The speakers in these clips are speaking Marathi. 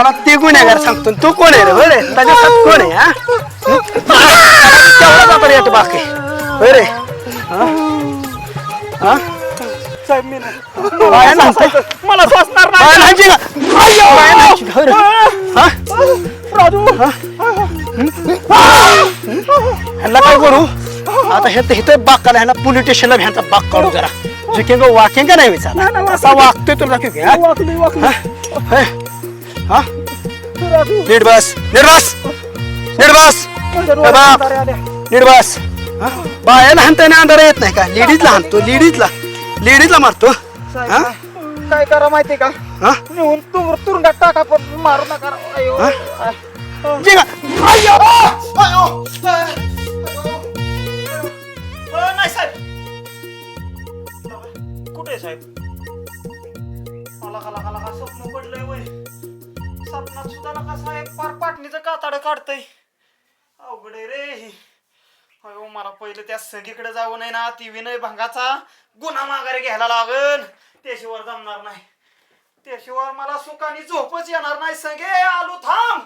मला ते गुन्हेगार सांगतो. तू कोण आहे रे? होय रे? त्याच्यात कोण आहे हा? तेवढाच आपण येतो बाकी. होय रे? साहेब मी नाही. बाया नाचायचं. मला सोसणार ह्यांना काय करू? आता हे इथं बाग काढा ह्यांना पोलीस स्टेशनला ह्यांचा बाग काढू जरा. जिकेंग वाकेंग नाही विचार? असा वागतोय तुला की, हा? नीट बस नीट बस नीट बस बाप. नीट बस अंधारा येत नाही का लेडीजला हाणतो लेडीजला लेडीजला मारतो हा? काय करा माहितीये का हा? नेऊन तुंग तुरुंगात टाका पण मारू नका अयो. जे का? अयो! अयो! अ, नाही साहेब कुठे साहेब मला का लका लका स्वप्न पडलंय वय स्वप्नात सुद्धा नका साहेब पार पाटणीचं काताड काढतय. अवघड आहे रे. ही. अयो मला पहिलं त्या सगळीकडे जाऊ नये ना ती विनय भंगाचा गुन्हा माघारी घ्यायला लागल त्याशिवाय जमणार नाही. त्याशिवाय मला सुखाने झोपच येणार नाही संगे आलो थांब.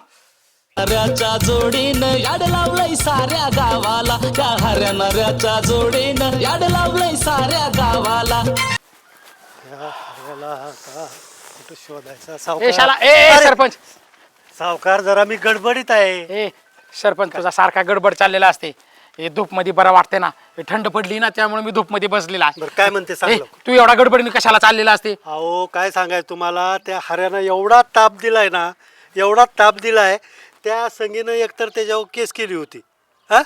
हऱ्याच्या जोडीनं याड लावलंय साऱ्या गावाला. त्या हऱ्या नऱ्याच्या जोडीनं याड लावलंय साऱ्या गावाला. कुठं शोधायचा? ए सावकार शाला ए ए, सरपंच! सावकार जरा मी गडबडीत आहे. ए सरपंच तुझा सारखा गडबड चाललेला असते. हे धूपमध्ये बरं वाटते ना. हे थंड पडली ना त्यामुळे मी धूपमध्ये बसलेला. आहे बरं काय म्हणते सांग ए. तू एवढा गडबडीने कशाला चाललेला असते? अहो काय सांगायचं तुम्हाला त्या हऱ्यानं एवढा ताप दिलाय ना एवढा ताप दिलाय त्या संगीनं एकतर त्याच्यावर केस केली होती. हा?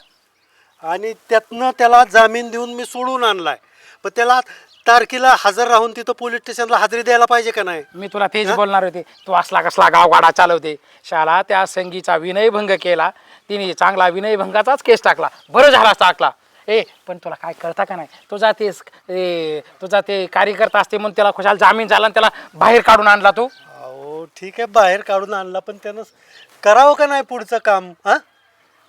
आणि त्यातनं त्याला जामीन देऊन मी सोडून आणलाय. पण त्याला तारखेला हजर राहून तिथं पोलीस स्टेशनला हजेरी द्यायला पाहिजे का नाही? मी तुला तेच बोलणार होते. तू असला कसला गावगाडा चालवते. शाला त्या संगीचा विनयभंग केला. तिने चांगला विनयभंगाचाच केस टाकला. बरं झाला टाकला ए पण तुला काय कळता का नाही? तुझा ते ए, तुझा ते कार्यकर्ता असते म्हणून त्याला खुशाल जामीन झाला आणि त्याला बाहेर काढून आणला तू? अहो ठीक आहे बाहेर काढून आणला पण त्यानं करावं का नाही पुढचं काम? हा?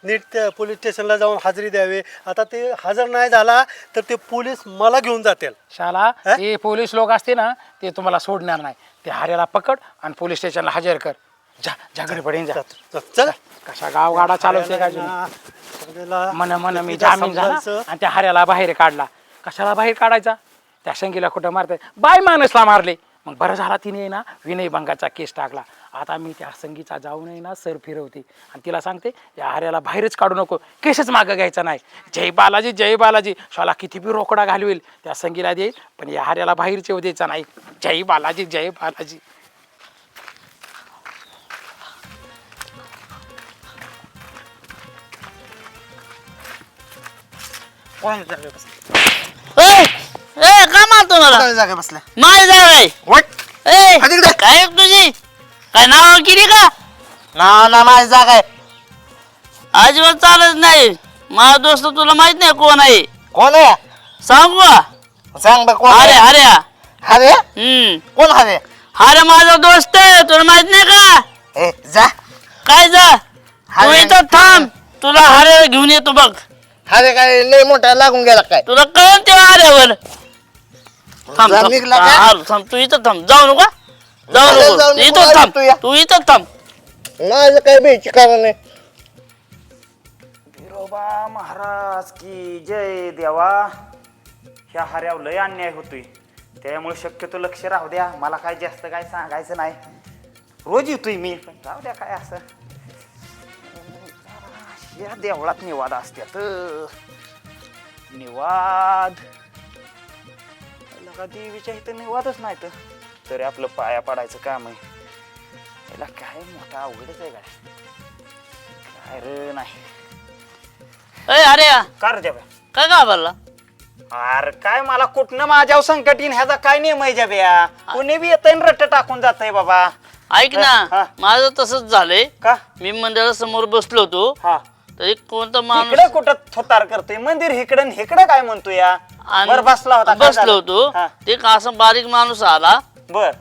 नीट पोलीस स्टेशनला जाऊन हजेरी द्यावे. आता ते हजर नाही झाला तर ते पोलीस मला घेऊन जातील. शाला अ? ते पोलीस लोक असते ना ते तुम्हाला सोडणार नाही. ते हाऱ्याला पकड आणि पोलीस स्टेशनला हजर कर. जा जा घरी पडेन जा. चल, चल. कशा गावगाडा चालवते का सगळ्याला मन मन मी जामीन झाला समजायचं. आणि त्या हाऱ्याला बाहेर काढला. कशाला बाहेर काढायचा? त्या शंगीला कुठं मारते बाय माणसला मारले. मग बरं झाला तिने ना विनय भंगाचा केस टाकला. आता मी त्या संगीचा जाऊन आहे ना सर फिरवते. आणि तिला सांगते या हाऱ्याला बाहेरच काढू नको केसच मागं घ्यायचा नाही. जय बालाजी जय बालाजी. शाला किती बी रोकडा घालवेल त्या संगीला देईल पण या हाऱ्याला बाहेरच येऊ द्यायचा नाही. जय बालाजी जय बालाजी. ए ए, का मारतो मला? जागा बसल्या माझी जागा आहे. वट ए तिकडे. काय तुझी? काय नाव केली का? ना ना माझी जागा आहे. अजिबात चालत नाही. माझा दोस्त तुला माहीत नाही कोण आहे? कोण आहे? सांगू का? सांग बघ कोण अरे अरे हरे हम्म. कोण हरे अरे माझा दोस्त आहे. तुला माहीत नाही का? ए जा. काय जा? तू. इथं थांब. तुला हरे घेऊन येतो बघ. हरे काय लय मोठा लागून गेला काय? तुला कळन तेव्हा हऱ्यावर थांब जा थांब. निघला का? हा, थांब. तू इथं थांब. जाऊ नका. जाऊ अरे, नको जाऊ नको, इथं अरे, थांब तू या. तू इथं थांब. माझं काय बेची कारण बिरोबा महाराज की जय देवा. ह्या हऱ्यावर लय अन्याय होतोय. त्यामुळे शक्यतो लक्ष राहू द्या. मला काय जास्त काय सांगायचं नाही. रोज येतोय मी पण राहू द्या काय असं. या देवळात निवाद असत्यात. निवाद का देवीच्या इथं निवादच नाही तर तरी आपलं पाया पडायचं काम आहे. याला काय मोठा अवघडच आहे काय? काय रे नाही. ए अरे का रे जाब्या? काय घाबरला? अरे काय मला कुठनं माझ्यावर संकट येईन? ह्याचा काय नियम आहे जाब्या? कोणी बी येतंय आणि रट्ट टाकून जातंय बाबा. ऐक हा. ना माझं तसंच झालंय. का? मी मंदिरासमोर बसलो होतो. हा. तरी कोणता माणूस इकडं कुठं थोतार करतोय? मंदिर इकडं आणि इकडं काय म्हणतो या? आणि बसला होता बसलो झालं? होतो. हा, ते का असं बारीक माणूस आला. बर.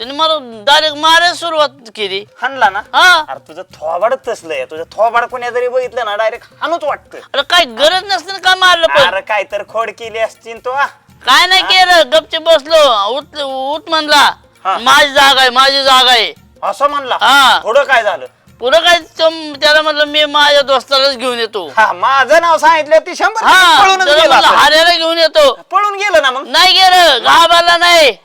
त्याने मला डायरेक्ट मारायला सुरुवात केली. हाणला ना? हा. अरे तुझं थोबाड तसलंय. तुझं थोबाड कोणी जरी बघितलं ना डायरेक्ट हाणूच वाटतं. अरे काय गरज नसते ना का मारलं पण? अरे काय तर खोड केली असतील तो हा. काय नाही केलं गपचे बसलो. उठ उठ म्हणला हा. माझी जागा आहे माझी जागा आहे. असं म्हणला? हा. पुढं काय झालं? पुढं काय तो- त्याला म्हटलं मी माझ्या दोस्तालाच घेऊन येतो. हा माझं नाव सांगितलं ती शंभर हा. टक्के पळूनच त्याला गेला म्हटलं असेल. हाऱ्याला घेऊन येतो. पळून गेलं ना मग? नाही गेलं घाबरला नाही.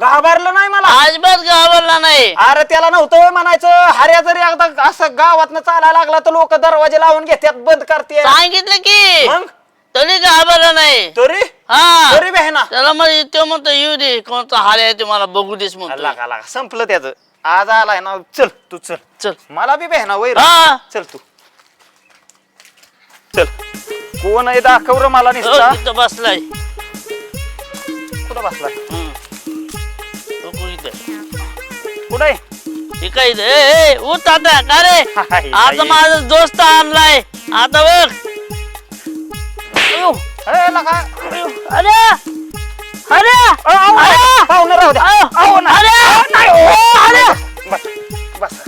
घाबरलं नाही मला. अजिबात घाबरला नाही. अरे त्याला नव्हतं होय म्हणायचं. हऱ्या जरी एकदा असं गावात चालायला लागला तर लोक दरवाजे लावून घेतात बंद करते सांगितलं की. मग? तरी घाबरला नाही. तरी? हा. तरी बहिणा त्याला म्हणजे तो म्हणतो येऊ दे कोणता हार आहे ते मला बघू देस म्हणतो. लागा लागा संपलं त्याच. आज आलाय ना चल तू चल. चल. मला बी बहिणा वैर. हा. चल तू. चल. कोण आहे दाखव रे मला निसता? तिथं बसलाय. कुठं बसला कुठं आहे हे उठ आता का रे? हाय, बाई. माझा दोस्त आणलाय. आता बघ. अयो, ए, लगा. अयो, अरे अरे अरे पाहुणं राहू द्या. अयो, अरे अरे. बस बस.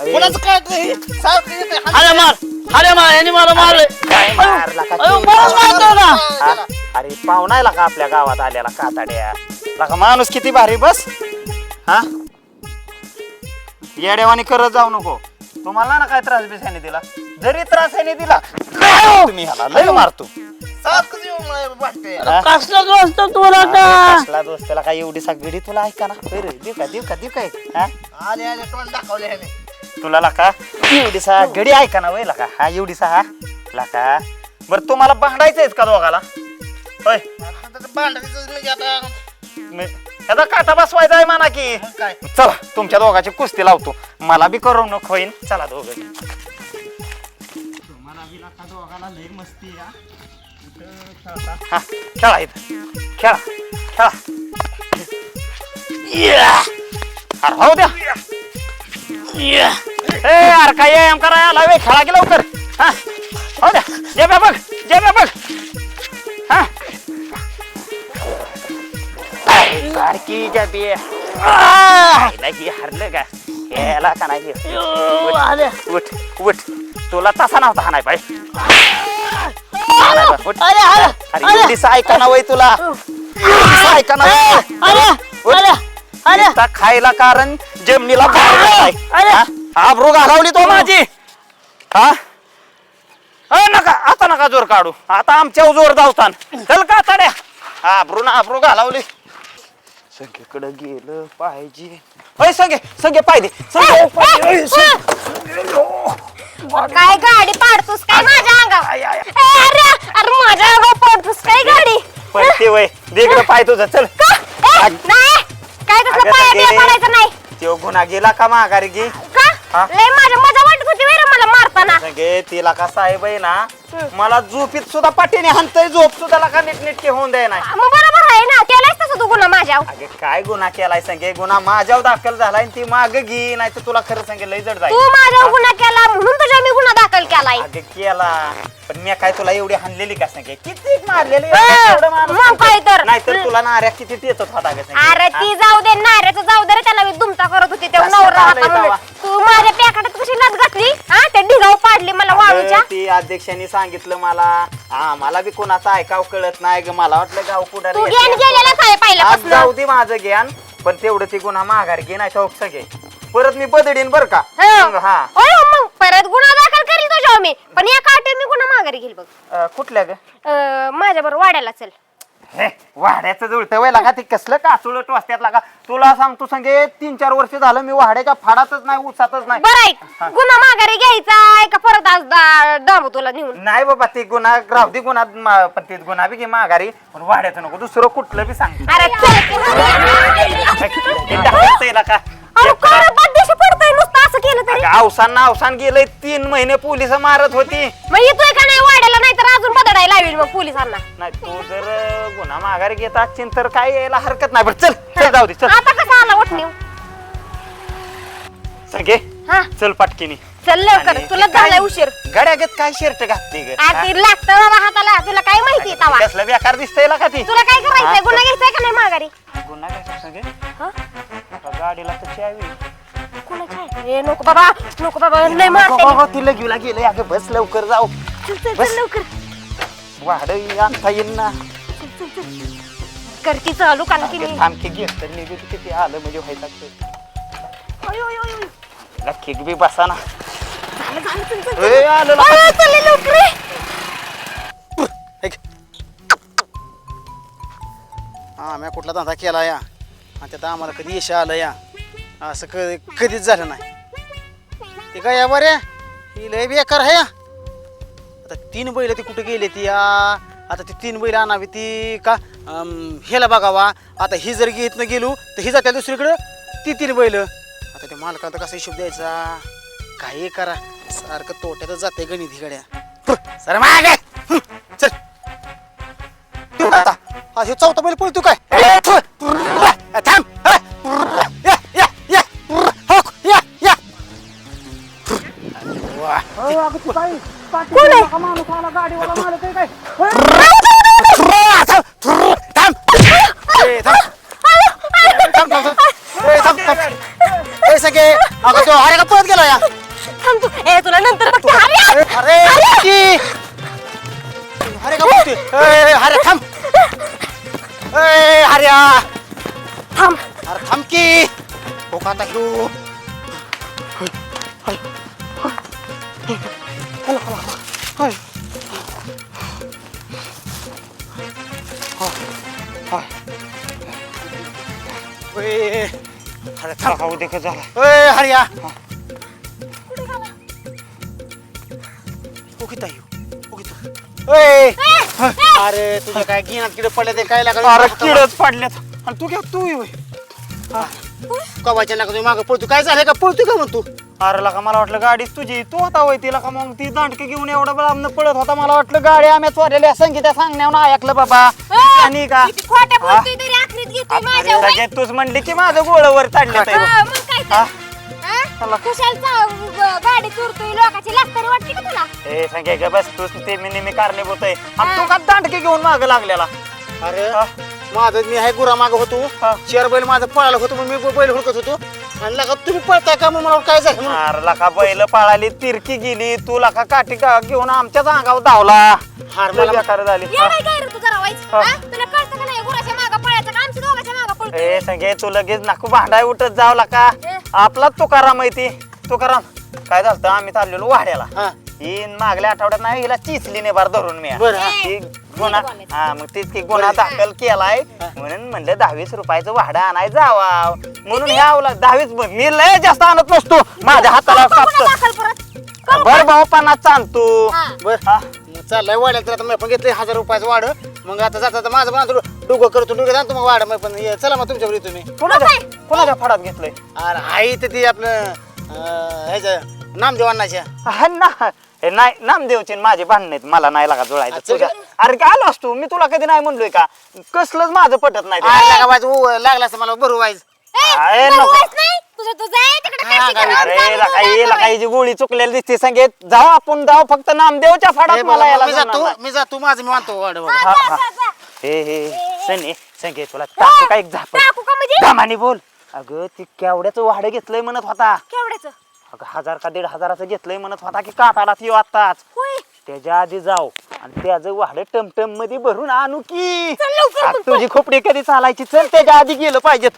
अरे, अरे मार. अरे मार यांनी मला मारलं काय मारला का अयो तू? मला मारतो का हा? अरे पाहुणा आहे का आपल्या गावात आलेला काताड्या? लका माणूस किती भारी बस. हा? येडेवानी करत जाऊ नको. तुम्हाला ना काय त्रास बिसाने दिला? जरी त्रास आहे दिला तुम्ही ह्याला लय मारतो. हा? कसला दोस्त तुला कसला दोस्त? त्याला काय एवढी सगळी तुला ऐका ना? होय रे, देऊ का देऊ का देऊ काय हा? तुला लका एवढी सा घडी ऐका ना वय लका. हा एवढी सा हा. लका. बर तुम्हाला भांडायचंय का दोघाला? होय. मी- याचा काटा बसवायचा आहे म्हणा की. चला तुमच्या दोघाची कुस्ती लावतो. मला बी करमणूक होईन. चला दोघ हा. खेळा इथं. खेळा खेळा. या, अरे हो द्या. या. ए यार काय व्यायाम करायला आला वे खेळा की लवकर. हा. सारखी जेबी ही हरलं का याला का नाही अयो, अरे उठ उठ तुला तसा नव्हता हा नाही पाय अरे अरे अरे एवढीच ऐका ना वय तुला एवढीच ऐका ना वय. अरे अरे अरे नुसता खायला कारण जमिनीला बाहेर गेलाय. अरे. हा? आबरू घालवली तो माझी हा अ, नका आता नका जोर काढू आता आमच्या जोर जावतान चल का तड्या आबरू ना आबरू घालावली सगळीकडे गेलं पाहिजे. अय सगळे सगळे पाहिजे. अय. काय गाडी पाडतोस? काय माझ्या अंगावर? ए, अरे अरे माझ्या अंगावर पाडतोस काय गाडी? पडते वय. देगड पाय तुझं चल. का? ए, नाही. काय तसलं अगं, पाया पडायचं नाही. त्यो गुन्हा गेला का माघारी का? लय माझ्या मजा वाटत होती वेळ मला मारताना. सगळे तिला का साहेब आहे ना मला झोपीत सुद्धा पाठीने हाणतय झोप सुद्धा लका नीटनेटके होऊन द्याय नाही. मग ना केलायच तसं तू गुन्हा माझ्यावर? अगे काय गुन्हा केलाय संगे? गुन्हा माझ्यावर दाखल झालाय आणि ती माग घे नाही तर तुला खरं सांगे लय जड तू जाईल माझ्यावर गुन्हा केला म्हणून तुझ्या मी गुन्हा दाखल केलाय. अगे केला. पण मी काय तुला एवढी हाणलेली का सांगे किती मारलेली? ए, एवढं माणूस मग काय तर? नाही तर तुला नाऱ्या किती टेचत होता संगे? अरे हा? ती जाऊ दे नाऱ्याचं जाऊ दे रे त्याला मी दुमता करत होती तेव्हा कसं नवरा म्हणून? तू माझ्या पॅकेटात कशी लत घातली? हा ते ढिगाव पाडली मला वाळूच्या. अगं, ती अध्यक्षांनी सांगितलं मला. आम्हाला बी कोणाचं ऐकाव कळत नाही ग. मला वाटलं गाव तू आहे आज पहिल्यापासून. जाऊ दे माझं ज्ञान पण तेवढं ती गुन्हा माघार घे नाही तर सगळे परत मी बदडीन बर का? मग हा. ओय मग परत गुन्हा तुझ्यावर मी. पण या काटे मी गुन्हा माघारी घेईल बघ. अं, कुठल्या ग? माझ्या बरोबर वाड्याला चल. हे वाड्याचं जुळतं वय लागा ते कसलं काचुळ टोसत्यात लागा. तुला सांगतो संगे तीन चार वर्ष झालं मी वाड्याच्या फाडातच नाही उसातच नाही. बरं हा. गुन्हा माघारी घ्यायचा आहे का परत आज दा- दाबू तुला नेऊन? नाही बाबा ते गुन्हा राहू गुन्हा मा- पण ते गुन्हा बी घे माघारी. पण वाड्याचं नको दुसरं कुठलं बी सांग. अरे चल. ते टाकायचंय लागा. अरे काय असं केलं तरी? अवसान अवसान गेलंय. तीन महिने पोलीस मारत होती. मग येतोय का नाही वाड्याला? नाही तर अजून बदडायला लावेल मग पोलिसांना. नाही तू जर अं, गुन्हा माघारी घेत असशील तर काय यायला हरकत नाही. बरं चल चल जाऊ दे चल. आता कसं आला? वटणीव सगळे हा. चल पाटकिनी. चल लवकर. आणि तुला ते काय- झालाय उशीर गड्यागत काय शर्ट घातली ग? लागतं बाबा हाताला. तुला काय माहिती तवा? कसलं बेकार दिसतंय का ती. तुला काय करायचंय? हा? गुन्हा घ्यायचाय का नाही माघारी? गुन्हा घ्यायचा सगळे हा? आता गाडीला तर चावी. कुणाची आहे? ए नको बाबा नको बाबा लय नको मारते बाबा तिला घेऊला गेलं अगं बस लवकर. जाऊ चल, चल, बस. चल लवकर वाढ आणता येईल ना करती चालू कारण की अगं, नाही? थांब की घेत तर निघू किती आलं म्हणजे व्हायचं किक बी बसा ना. चले लवकर. हा मी कुठला धंदा केला या? आणि त्यात आम्हाला कधी यश आलं या? असं कधी कधीच झालं नाही. ते काय या बरे ही लय बेकार आहे या आता तीन बैल ती कुठे गेले ती या आता ती तीन बैल आणावी ती का? अं, हेला बघावा. आता ही जर घेत न गेलो तर ही जात्या दुसरीकडं? ती तीन बैल. आता त्या मालकाला तर कसा हिशोब द्यायचा? काही करा. सारखं तोट्यातच जाते गणित ही गड्या सर मागे. हं, चल. तू आता. हा हे चौथा बैल पळतो काय? थांब. अरे थांब की हो का आता ह्यो ओय, अरे थांब खाऊ दे का झाला ओय, हरिया उगीत आहे ह्यो, उगीत. ओय, अरे तुझ्या काय गिनात किडे पडले ते काय लागलं अरे किडच पडल्यात आणि तू घ्या तू ये कवाच्या नका तुम्ही मागं पळतो काय झालं का? पळतो का म्हणतो अरे लका मला वाटलं गाडी तुझी. तू होता वय तिला का मग? ती दांडके घेऊन एवढं लांबनं पळत होता मला वाटलं गाडी आम्ही चोरलेल्या संगीता सांगण्यावर ऐकलं बाबा. आणि का? किती खोट्या बोलतोय तरी आखरीत घेतोय माझ्या अरे सगळे तूच म्हणली की माझं गोळवर चाललं हा, मग काय तर? हा? हा? कशाला चा- ग- गाडी चोरतोय लोकांची लाख तरी वाटते का तुला? ए सांगे ग बस तूच ते मी नेहमी कारणीभूत आहे आणि तू का दांडके घेऊन माग लागलेला? अरे माझं मी आहे गुरा माग होतो. चार बैल माझं पळाला होतो मग मी बैल हुडकत होतो. आणि लगा तुम्ही पळताय का? मग मला काय झालं? म्हणून. अरे लका बैल पळाली तिरकी गेली. तू लका काठी का घेऊन आमच्याच अंगावर धावला. हार लय मला बेकार झाली. या बाई काय रे तू जरा वाईच हा. हा? तुला कळतं का नाही? गुराच्या मागं पळायचं का? आमच्या दोघांच्या मागं पळतोय. ए संगे तू लगेच नाकू भांडाय उठत जाव लका. ए. आपलाच तुकाराम आहे ती. तुकाराम काय झालं आम्ही चाललेलो वाड्याला. हा. ही मागल्या आठवड्यात नाही हिला चिचली ने बार धरून मी. बरं, हा. ती गुन्हा हा मग तीच की गुन्हा दाखल केलाय. म्हणून म्हणलं दहावीस रुपयाचं भाडं आणाय जावा म्हणून हे आवला दहावीस मी लय जास्त आणत नसतो. माझ्या हाताला कापतं बर भाऊ पन्नास आणतो. हा. बर. हा. चाललंय वाड्यात तर आता मी पण घेतलंय हजार रुपयाचं वाढ मग आता जाता माझं पण डोकं करतो डोकं जातो मग वाढ मग पण ये, चला मग तुमच्यावर येतो मी. कोणाच्या कोणाच्या फडात घेतलंय? अरे आई तर ती आपलं अं, ह्याचं नामदेव अण्णाच्या. हा ना हे नाही नामदेवची माझी भांडण आहेत मला नाही लागा जुळायचं. तुझ्या अरे काय आलो असतो मी तुला कधी नाही म्हणलोय का कसलंच माझं पटत नाही ते. वाज लागला असं मला बरं वाईज ए, अरे तुला नको. वाईच नाही तुझं तुझं आहे तिकडे हा, काय शिकवणार? अरे चालू लका तुझं ये लका आहे. ही जी गोळी चुकलेली दिसते सांगेत जाऊ आपण जाऊ फक्त नामदेवच्या फाडात मला यायला मी जातो नाही. मी जातो माझं मी मानतो वाढ बाबा. हा, जा, जा, जा. हे हे सनी संगे तुला टाकू झाप टाकू का म्हणजे दामानी बोल अगं ती केवड्याचं वाडं घेतलंय म्हणत होता केवढ्याचं अगं हजार का दीड हजाराचं घेतलंय म्हणत होता की काटाला ती आताच होय. त्याच्या आधी जाऊ. आणि त्याचं वाढ टमटममध्ये भरून आणू की. चल लवकर आज तुझी खोपडी कधी चालायची? चल त्याच्या आधी गेलं पाहिजेत.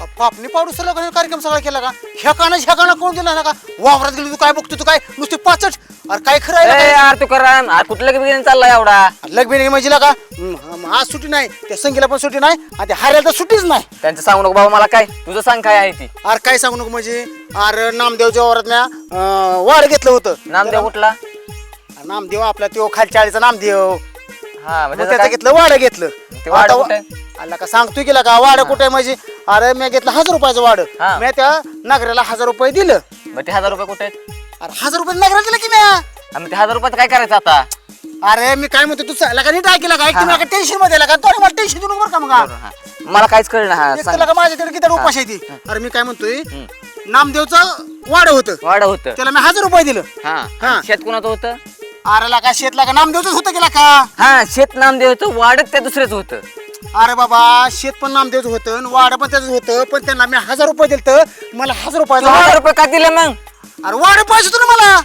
आता पापणी पाडू सगळं का कार्यक्रम सगळा केला का? ह्या काना ह्या काना कोण दिला ना का? वावरात गेली तू काय बघतो तू काय? नुसते पाचट. अरे काय खरं आहे ना काय? यार तू करा कुठलं की चालला एवढा? लग्न म्हणजे का? हम्म, आज सुट्टी नाही त्या संगीला पण सुट्टी नाही आणि त्या हाऱ्याला तर सुट्टीच नाही. त्यांचं सांगू नको बाबा मला काय? तुझं सांग काय आहे ती? अरे काय सांगू नको म्हणजे? अरे नामदेवच्या वावरात म्या अं, वाड घेतलं होतं. नामदेव कुठला? नामदेव आपला तो खालच्या आळीचा नामदेव. हा मग मग त्याचं त्याचं काय? घेतलं वाड घेतलं. ते आता- कुठे? आला का सांगतोय गेला का वाड कुठे आहे म्हणजे अरे मी घेतलं हजार रुपयाचं वाड हा. मी त्या नगराला हजार रुपये दिलं. मग ते हजार रुपये कुठे आहेत? अरे हजार रुपये नगराला दिलं की हा, मग ते हजार रुपयाचं काय करायचं आता? अरे मी काय म्हणतो तू सांगला का नीट ऐकला का ऐकतो का टेन्शनमध्ये आला का तो मला टेन्शन देऊ नको बरं का मग हा. मला काहीच कळलं हा एक सांग. तर का माझ्याकडे किती उपास आहे ती. अरे मी काय म्हणतोय नामदेवचं वाड होतं. वाढ होतं. त्याला मी हजार रुपये दिलं. हा. हा. शेत कुणाचं होतं? अरे का शेतला का नामदेवच होतं गेला का हा शेत नामदेव होतं वाढत त्या दुसऱ्याच होतं. अरे बाबा शेत पण नामदेवच होतं आणि वाड पण त्याच होतं पण त्यांना मी हजार रुपये दिलं मला हजार रुपयाचं हजार वाड- रुपये का दिले मग? अरे वाड पाहिजे होतं ना मला.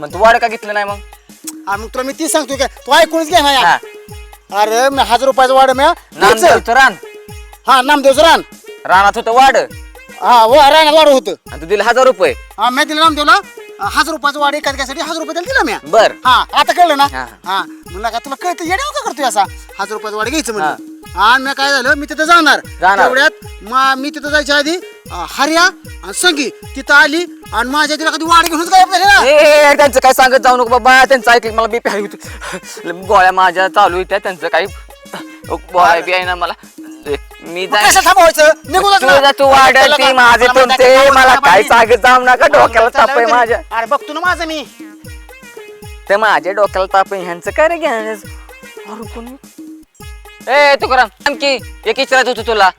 मग तू वाढ का घेतलं नाही मग? अरे मग तुला मी ती सांगतो काय तू ऐकूनच घे ना हा. अरे मी हजार रुपयाचं वाड म्या नामदेवचं रान. हा नामदेवचं रान. रानात होतं वाढ हा वा राहण्यात वाढ होतं. तू दिले हजार रुपये. हा मी दिला नामदेवला अं, हजार रुपयाचं वाढ एखाद्यासाठी हजार रुपये त्याला दिला मी बर. हा आता कळलं ना? हा. हा. म्हणलं का तुला कळतं? येड्या का करतोय असा. हजार रुपयाचं वाढ घ्यायचं म्हणलं. आणि काय झालं? मी तिथं जाणार. जाणार. तेवढ्यात मा- मी तिथं जायच्या आधी अं, हर्या आणि संगी तिथं आली आणि माझ्या तिला कधी वाढ घेऊनच गायब झाली ना. ए, ए, ए, त्यांचं काय सांगत जाऊ नको बाबा त्यांचं ऐकलं मला बीपी होती. गोळ्या माझ्या चालू होत्या त्यांचं काही गोळ्या बी आहे ना मला. ए, मी मग कसं थांबवायचं? निघूनच ना. तू माझे तुला तुमचे आहे, मला काय. सांगत जाऊ नका डोक्याला ताप आहे माझ्या. अरे बघतो ना माझं मी. ते माझ्या डोक्याला ताप आहे ह्यांचं काय रे घ्या अरे कोणी ए तुकाराम आणखी एक विचारायचं होतं तुला.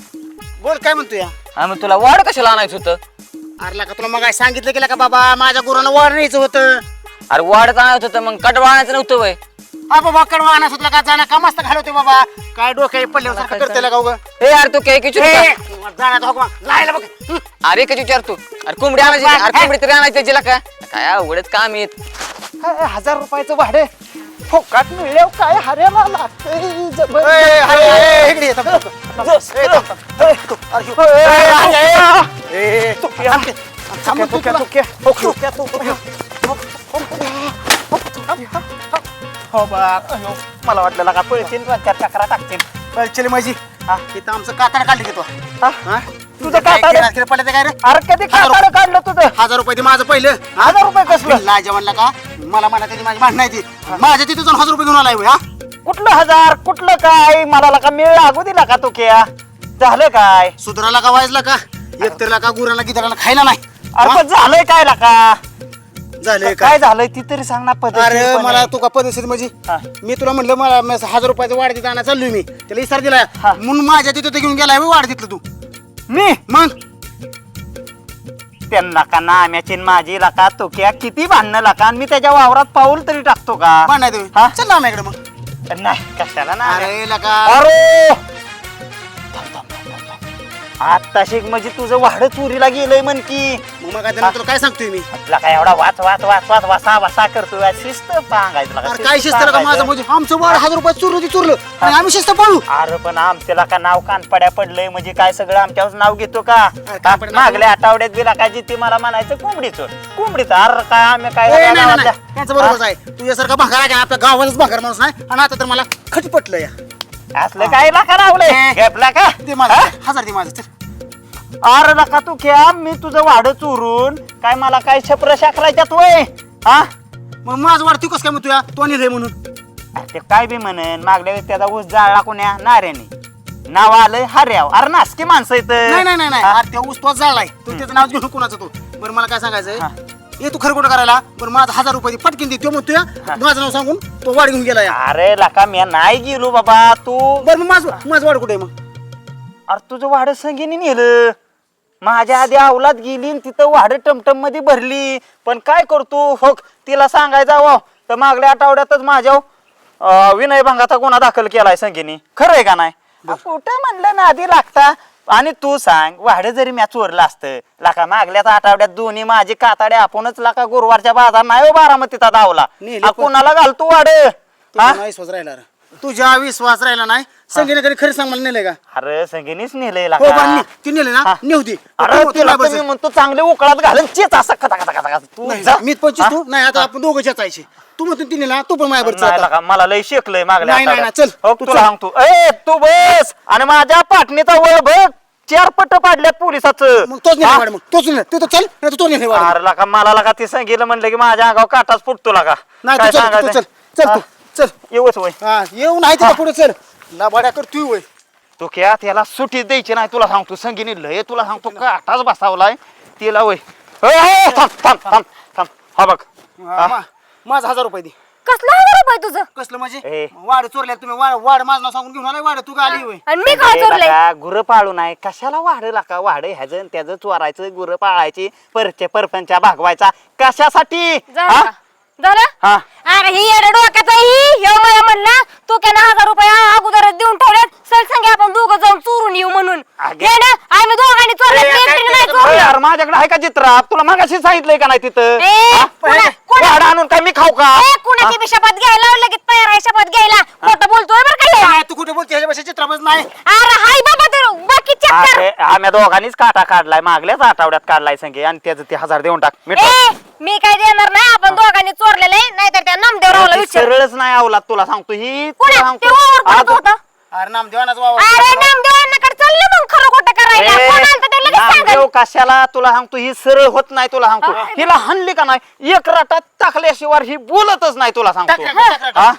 बोल काय म्हणतो या हा मग तुला वाढ कशाला आणायचं होतं? अरे का तुला मग सांगितलं गेलं का बाबा माझ्या गुराला वाढ न्यायचं होतं? अरे वाढच आणायचं होतं? मग कडवा आणायचं नव्हतं वय. हा बाबा कडवा आणा सुद्धा का जाणं का मस्त घालवते बाबा? काय डोक्या पडल्यासारखं करते का उगं? ए यार तू काय का? का? लायला बघ. हं. अरे कधी विचार तू. अरे कोंबडी आणायची अरे कोंबडी तरी आणायची त्याला काय काय अवघडच काम येत काय हजार रुपयाचं भाडे फोकाट मिळल्यावर काय हऱ्याला लागतंय? हो मला वाटलं का पळतील त्या चक्रा टाकतील. पळचली माझी. हा. इथं आमचं कातड काढली की तू? तुझं कातड पडलं काय रे? अरे कधी काढलं तुझं? हजार रुपये माझं पहिलं. हजार रुपये कसलं? लाज म्हणला का? मला म्हणा त्याची माझी भांडणायची माझ्या तिथे जाऊन हजार रुपये घेऊन आलाय हा? कुठलं हजार? कुठलं काय? मला का मिळ लागू दिला का तू क्या झालं काय? सुधराला का वाजला का? एकतरला का गुराला गिधाराला खायला नाही. अरे पण झालंय काय लाका झाले काय झालंय ती तरी सांग ना अरे पद्धतशीरपणे. मला तू का पद्धतशीर म्हणजे? हा. मी तुला म्हणलं मला मी हजार रुपयाचं वाढ तिथं आणा चाललोय मी. त्याला इसार दिलाय हा. म्हणून माझ्या तिथं ते घेऊन गेलाय वाढ तिथलं तू. मी? मग? त्यांना का नाम्याची न माझी लाका तो क्या किती भांडणं लाका आणि मी त्याच्या वावरात पाऊल तरी टाकतो का? भांडाय तुम्ही हा? चल ना माझ्याकडे मग. नाही कशाला ना अरे लका. अरे! आता शिक म्हणजे तुझं वाढ चोरीला गेलंय म्हण की. मग काय सांगतोय मी? आपला काय एवढा वाच वाच वाच वाच वासा वासा करतोय शिस्त पांगायचं अरे काय शिस्त का सांगायचं. माझं म्हणजे आमचं वाढ हजार रुपये चुरलं ती चुरलं. आणि आम्ही शिस्त पाळू. अरे पण आमच्याला का नाव कानपड्या पडलंय? म्हणजे काय सगळं आमच्यावर नाव घेतो का? कानपड्या मागल्या आठवड्यात बिला काय जिथे मला म्हणायचं कोंबडीचं. कोंबडीचं. अरे काय आम्ही काय नाही, नाही, गावातल्या- नाही. त्यांचं बरोबरच आहे. तुझ्यासारखा भाकार आहे का? आपल्या गावालाच भाकार माणूस नाही आणि आता तर मला खट पटलं या असलं काय लाका ए. घेतला का दे माझं हजार दे माझं चल. अरे नका तू क्या मी तुझं वाढ चोरून काय मला काय छपर शाकरायच्यात वय हा? मग माझं वाढ तू कसं काय म्हणतो या तो नेलंय म्हणून. अरे ते काय बी म्हणन मागल्या वेळेस त्याचा ऊस जाळला कोण्या? नाऱ्याने. नाव आलंय हऱ्याव. अरे नासकी माणसं येत नाही नाही नाही अरे त्या ऊस तोच जाळलाय. तू त्याचं नाव घेऊन कुणाचं तू? बरं मला काय सांगायचंय? ये तू खरं कुठं करायला? बरं माझा हजार रुपये दे, पटकीन दे तो माझं नाव सांगून तो वाढ घेऊन गेला या अरे लका मी नाही गेलो बाबा तू बरं मग माझं माझं वाढ कुठे आहे मग? अरे तुझं वाढ संगीने नेलं. माझ्या आधी अवलाद गेली न तिथं वाढ टमटममध्ये भरली. पण काय करतो? हो तिला सांगायचा वा तर मागल्या आठवड्यातच माझ्या विनय भंगाचा गुन्हा दाखल केलाय संगीने. खरं आहे का नाही? कुठं म्हणलं ना आधी लागता. आणि तू सांग वाढ जरी म्या चोरलं असतं लाका मागल्याच आठवड्यात दोन्ही माझी काताडे आपणच लाका गुरुवारच्या बाजार नाही हो बारामतीचा दावला. नेले आ, पण- कोणाला घालतो वाढ? नाही विश्वास राहिला रे. तुझ्या विश्वास राहिला नाही संगीने कधी खरं सांग मला नेलंय का अरे संगीनीच नेलंय हो लाका ती नेले ना. नेवती अरे तुला तर मी म्हणतो चांगले उकळात घालून चेच असा खता खता खता. तू जा. मी पंचवीस तू नाही आता आपण दोघं जायचे तू म्हणतो ती नेला तू पण माझ्यावर चल नाही आता. लागा, मला लय शेकलंय मागल्या नाही, नाही, आठवड्यात. नाही, चल. हो, तू तुला चल. सांगतो ए तू बस आणि माझ्या पाटणीचा वळ बघ चार पट्ट पाडल्यात पोलिसाचं मग तोच नेला हा? वाढ मग तोच नेला तू तर चल नाही तर तो नेले वाढ अरे लागा मला लागा ते सांगितलं म्हणलं की माझ्या अंगावर काटाच फुटतो लागा नाही काय तू चल तू सांगायचं? चल चल? तू चल येऊच वय. हा येऊन आहे तिथं पुढे चल. लाभाड्या कर तू वय. तू क्या त्याला सुट्टी द्यायची नाही तुला सांगतो संगीने लय तुला सांगतो काटाच बसावलाय तिला वय. ए, ए, थांब थांब थांब थांब. हा बघ. हा, मा- माझा हजार रुपये दे. कसलं हजार रुपये तुझं? कसलं म्हणजे? ए. वाढ चोरल्या तुम्ही वाढ वाढ माझं नाव सांगून घेऊन आलाय वाढ तू गाली होय आणि मी काय चोरलंय? गुरं पाळू नाही. कशाला वाढ का वाढ ह्याचं त्याचं चोरायचं गुरं पाळायची परचे परपंचा भागवायचा. कशासाठी? हा? का? झालं? हा. अरे ही येडं डोक्याचा ही. ह्यो मला म्हणला तू काय ना हजार रुपये अगोदरच देऊन ठेवल्यात चल सांगे आपण दोघं जाऊन चोरून येऊ म्हणून. अगे. ना आम्ही दोघांनी एकटीने नाही ते- चोरलं. यार माझ्याकडे आहे का चित्र? तुला मागाशी सांगितलंय का नाही तिथं? ए, हा? कोणा- कोणा- वाढ आणून काय मी खाऊ का? ए, कुणाची बी शपथ घ्यायला लगेच तयार आहे शपथ घ्यायला. खोटं बोलतोय बरं का हे? काय तू कुठे बोलते? ह्याच्यापेक्षा चित्रापासून नाही. अरे हाय बाबा तर बाकी चेक कर अरे, आम्ही दोघांनीच काटा काढलाय मागल्याच आठवड्यात काढलाय संगे आणि त्याचं ते हजार देऊन टाक मी ए मी काय देणार नाही आपण दोघांनी चोरलेले नाहीतर त्या नामदेवरावला विचार. सरळच नाही आवलात तुला सांगतो ही तुला कुणा सांगतो. ते वावर करत आता- होता. अरे नामदेवानाच वावर अरे नामदेवांकडे चाललं मग खरं खोटं करायला? ए, लगेच सांगाल नामदेव कशाला? तुला सांगतो ही सरळ होत नाही तुला सांगतो. हिला हाणली का नाही? एक राटात टाकल्याशिवाय ही बोलतच नाही तुला सांगतो. हा?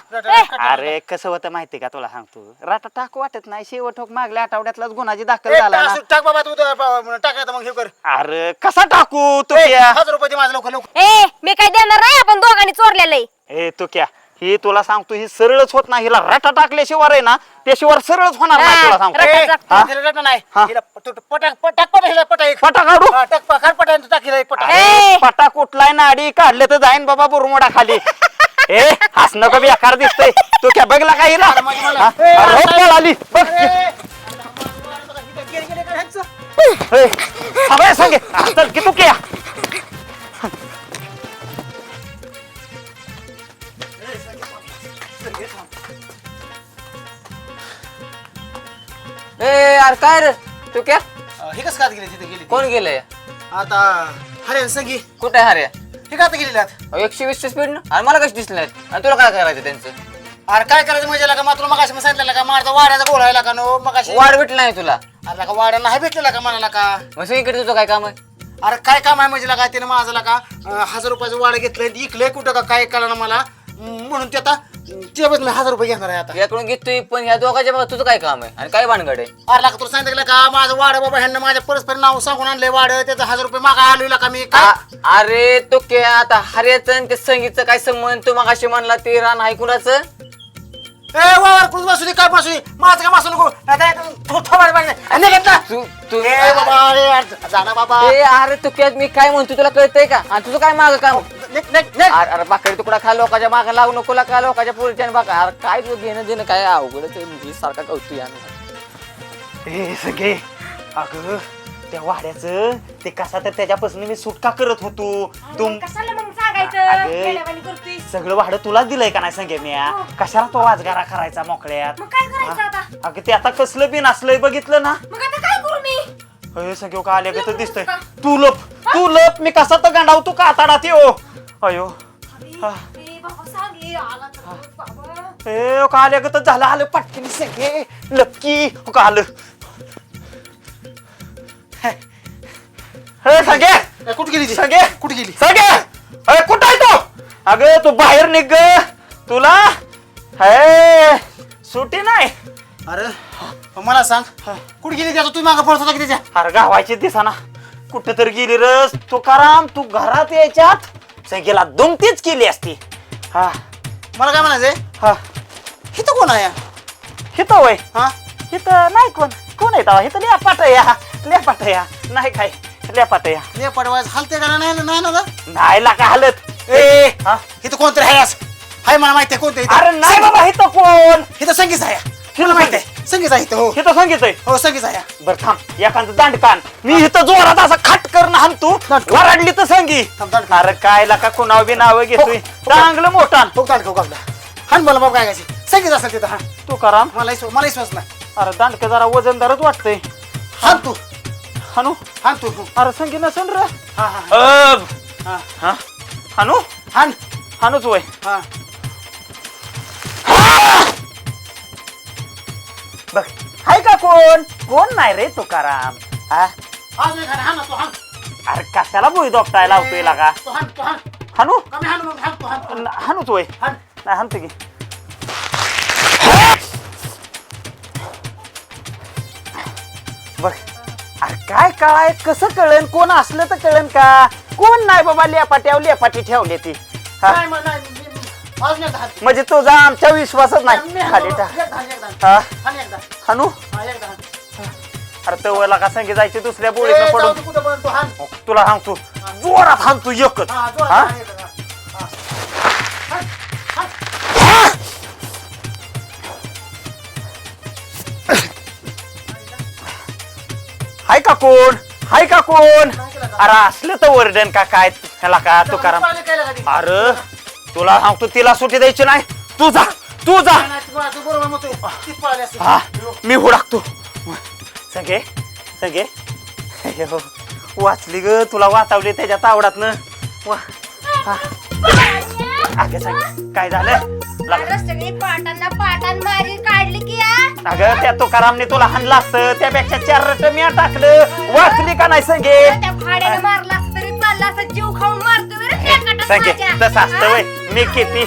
अरे कसं होतं माहिती का तुला सांगतो? राटा टाक वाटत नाही. शेवट होक मागल्या आठवड्यातलाच गुन्हाची दाखल झाला ना. टाक बाबा तू टाकायचं मग हे कर. अरे कसा टाकू तू ए, क्या हजार रुपये दे माझं लवकर लवकर. ए मी काय देणार नाही आपण दोघांनी चोरलेलं ए तू क्या ही तुला सांगतो ही सरळच होत नाही हिला राटा टाकल्याशिवाय आहे ना त्याशिवाय सरळच होणार नाही तुला सांगतो रटा ए, टाक. हा? तिला रटा नाही हा. पटाक पटाक पटाक पटा काढू हा, ए पटा कुठलाय नाडी काढले तर जाईन बाबा बुरमोडा खाली ए हस नको बेकार दिसतोय तू क्या बघला का हिला हा? अरे हो, पळ आली बघ ए, थांब रे संगे हा, चल की तू क्या यार काय रे? तू क्या? हे कसं का गेली तिथे गेली कोण गेलंय आता हरे संगी. कुठे आहे हऱ्या हे का आता गेलेले एकशे वीसची स्पीड ना? आणि मला कशी दिसली नाहीत आणि तुला काय करायचं त्यांचं? अरे काय करायचं म्हणजे का तुला मगाशी मी सांगितलं का माझा वाड्याचा गोळा आहे का नो मगाशी. वाढ भेटली नाही तुला? अरे का वाड्या नाही भेटलेला का म्हणाला का मग सगळीकडे तुझं काय काम आहे? अरे काय काम आहे म्हणजे का त्याने माझा का हजार रुपयाचं वाडं घेतलंय इकलंय कुठं का काय कळलं मला? म्हणून ते आता ते बघ मी हजार रुपये घेणार आहे आता. याकडून घेतोय पण ह्या दोघांच्या मग तुझं काय काम आहे? आणि काय भानगड आहे? अरे का तुला सांगितलं का? माझं वाडं बाबा ह्यांना माझ्या परस्पर नाव सांगून आणलंय वाडं. त्याचं हजार रुपये मागा आलोय का मी काय? आ- अरे तो के आता हर्याचं आणि ते संगीतचं काय संबंध? तू मग अशी म्हणला ते रान आहे कुणाचं? ए वावर कुठं बसू दे काय बसू दे? माझं काय बसू नको. तू तू ए बाबा अरे यार, जा ना बाबा. ए अरे तू क्या मी काय म्हणतो तुला कळतंय का? आणि तुझं काय माग काम. अरे अरे बाकडे तुकडा खा लोकांच्या मागे लागू नको का लोकांच्या पोरीच्या बाका अरे काय तुझं घेणं देणं काय अवघडच म्हणजे सारखा कौतू यानं ए सगळे. अगं त्या वाड्याचं ते कसा तर त्याच्यापासून मी सुटका करत होतो? तुम कशाला मग सांगायचं? अगं. करतोय. सगळं वाडं तुलाच दिलंय का नाही सांगे मी कशाला तो वाजगारा करायचा मोकळ्यात? मग काय करायचं आता? अगं ते आता कसलं बिन असलंय बघितलं ना? मग आता काय करू मी? अय सगळं का आले तर दिसतंय? तू लप तू लप मी कसा तर गांडावतो का आताडात यो अयो. हा. ए, बाबा सांग ए, आला तर बघ, बाबा. ए का आले तर झालं आलं पटकन सगळे. लपकी का आलं? हे. सगळे. ए, कुठं गेली ती? सगळे. कुठं गेली? सगळे. अरे कुठं आहे तू? अगं तू बाहेर निघ ग. तुला. हे सुटी नाही. अरे मला सांग कुठे गेली त्याचा तू मागं पळत होता की त्याच्या? अरे गावाची दिसाना. कुठं तर गेली रस तुकाराम तू घरात यायच्यात संख्येला दुमतीच केली असती. हा. मला काय म्हणायचंय? हा. इथं कोण आहे? हिथं वय हा? हिथं नाही कोण. कोण आहे तवा? हिथं लेपाट या. लेपाट या. नाही काय. लेपाट या. ले पडवायचं हलते का? नाही नाही ना? नाही. लागा हालत. ए हा? इथं कोणतरी आहे असं हाय मला माहिती आहे कोणतं इथं. अरे नाही बाबा हिथं कोण? इथं संगीत आहे. माहिती आहे. संगीत आहे इथं हो हिथं सांगितलंय हो संगीत आहे. बर थांब. एखादं दांडकान. मी इथं जोरात असं खाट करणं हाणतो दांडकं. वराडली तर सांगी. थांब. अरे काय लाका कुणाव बी नाव घेतोय? हो, हो. चांगलं मोठान. हो काढ काढला हान बोला बाबा काय करायची? संगीत असेल तिथं हा. तू कराम मला विश्वास मला विश्वास नाही अरे दांडक जरा वजनदारच वाटतंय. हान तू. हानू. हान तू हो. अरे संगी नसन रे. हा हा अब. हा. हा. हानू? हान. हानूच वय. हा! बघ हाय का कोण? कोण नाही रे तुकाराम? हा तू अरे कशाला बोई दोपटाय लावतोय लागा? तू हान तू हानू कमी मग हानूच वय. नाही हानतो की. बघ अरे काय कळाय कसं कळन कोण असलं तर कळन का? कोण नाही बाबा लेपाट्याव लेपाटी ठेवली ती? हा? नाही मग नाही मी- मी- अजून एकदा हान म्हणजे तुझा आमच्या विश्वासच नाही. मी खाली. टाक. हा? एकदा हानू हा एकदा हान. अरे तवला का संगी जायची दुसऱ्या बोळीत पडून दे कुठं पण तू हान तुला सांगतो जोरात हाणतो एकच हा जोरात हा? हान एकदा, हा. हा. हान, हान. हाय का कोण हाय का कोण अरे असलं तर वर्डन का काय ह्याला का तू करा पाहिलं काय लागा ती? अरे तुला सांगतो तिला सुट्टी द्यायची नाही तू जा तू जा तू तू बरोबर म्हणतोय. तीच पळाली असती. हा. मी हुडाकतो. सगळे सगळे. अयो, वाचली ग तुला वातावली त्याच्या तावडातनं वा. हा. अगं सांग काय झालं? लगा- सगळी पाटांना पाटान मारी काढली की या अगं त्या तुकारामने तुला हाणलं असतं. त्यापेक्षा चार रट मी टाकलं. वाचली का नाही संगे त्या भाड्याने मारला असता तरी चालला असता. जीव खाऊन मारतो बरं त्या गटात संगे माझ्या. तसं असतं वय. मी किती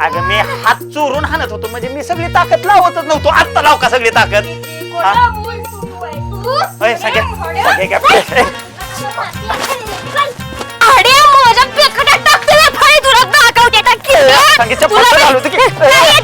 अगं मी हात चोरून हाणत होतो. म्हणजे मी सगळी ताकद लावतच नव्हतो. आत्ता लाव का सगळी ताकद? हा? कोणा बोल तू आहे तू? अय, संगे भाड्या. संगे काय भाड्या, माझ्या पेकड्यात टाकते बे, फाळी तुला दाखवते आता किल्ला. संगीतच्या तुला पत्ता बे- घालू होती की- नाही,